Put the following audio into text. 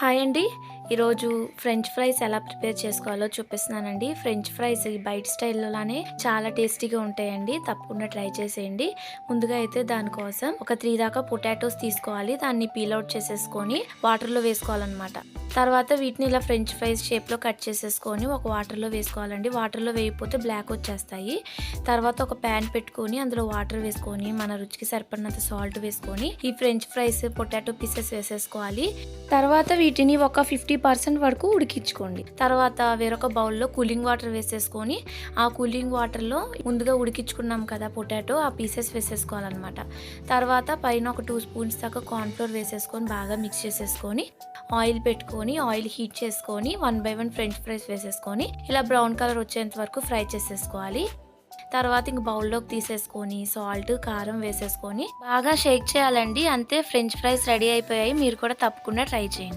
Hi అండి. ఈరోజు French fries ఎలా ప్రిపేర్ చేసుకోవాలో చూపిస్తున్నానండి. ఫ్రెంచ్ ఫ్రైస్ బయట స్టైల్లోనే చాలా టేస్టీగా ఉంటాయండి. తప్పకుండా ట్రై చేసేయండి. ముందుగా అయితే దానికోసం ఒక త్రీ దాకా పొటాటోస్ తీసుకోవాలి. దాన్ని పీల్ అవుట్ చేసేసుకొని వాటర్లో వేసుకోవాలన్నమాట. తర్వాత వీటిని ఇలా ఫ్రెంచ్ ఫ్రైస్ షేప్లో కట్ చేసేసుకొని ఒక వాటర్లో వేసుకోవాలండి. వాటర్లో వేయకపోతే బ్లాక్ వచ్చేస్తాయి. తర్వాత ఒక ప్యాన్ పెట్టుకొని అందులో వాటర్ వేసుకొని మన రుచికి సరిపడినంత సాల్ట్ వేసుకొని ఈ ఫ్రెంచ్ ఫ్రైస్ పొటాటో పీసెస్ వేసేసుకోవాలి. తర్వాత వీటిని ఒక ఫిఫ్టీ పర్సెంట్ వరకు ఉడికించుకోండి. తర్వాత వేరొక బౌల్లో కూలింగ్ వాటర్ వేసేసుకొని ఆ కూలింగ్ వాటర్లో ముందుగా ఉడికించుకున్నాం కదా పొటాటో ఆ పీసెస్ వేసేసుకోవాలన్నమాట. తర్వాత పైన ఒక టూ స్పూన్స్ దాకా కార్న్ఫ్లోర్ వేసేసుకొని బాగా మిక్స్ చేసేసుకొని ఆయిల్ పెట్టుకొని ఆయిల్ హీట్ చేసుకొని one by one french fries వేసేసుకొని ఇలా బ్రౌన్ కలర్ వచ్చేంత వరకు ఫ్రై చేసేసుకోవాలి. తర్వాత ఇంక బౌల్లోకి తీసేసుకొని సాల్ట్ కారం వేసేసుకొని బాగా షేక్ చేయాలండి. అంతే ఫ్రెంచ్ ఫ్రైస్ రెడీ అయిపోయాయి. మీరు కూడా తప్పకుండా ట్రై చేయండి.